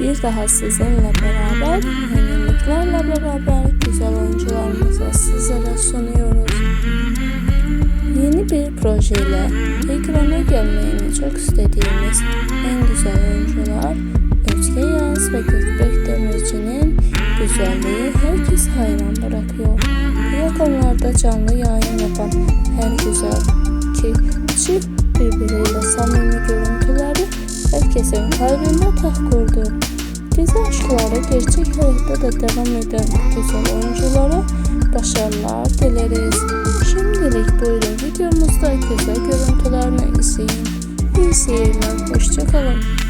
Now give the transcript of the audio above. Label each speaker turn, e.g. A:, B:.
A: bir daha sizinle beraber yeniliklerle beraber güzel oyuncularımızı sizlere sunuyoruz. Yeni bir projeyle ekrana gelmeyini çok istediğimiz en güzel oyuncular Özge Yağız ve Gökbek Demirci'nin güzelliği herkes hayran bırakıyor. Yakınlarda canlı yayın yapan her güzel ki çift birbiriyle samimi görüntüleri herkesin kalbinde taht kurdu. Dizi aşkları gerçek hayatta da devam eden güzel oyunculara başarılar dileriz. Şimdilik buyurun videomuzda güzel görüntülerini izleyin. İyi seyirler, hoşçakalın.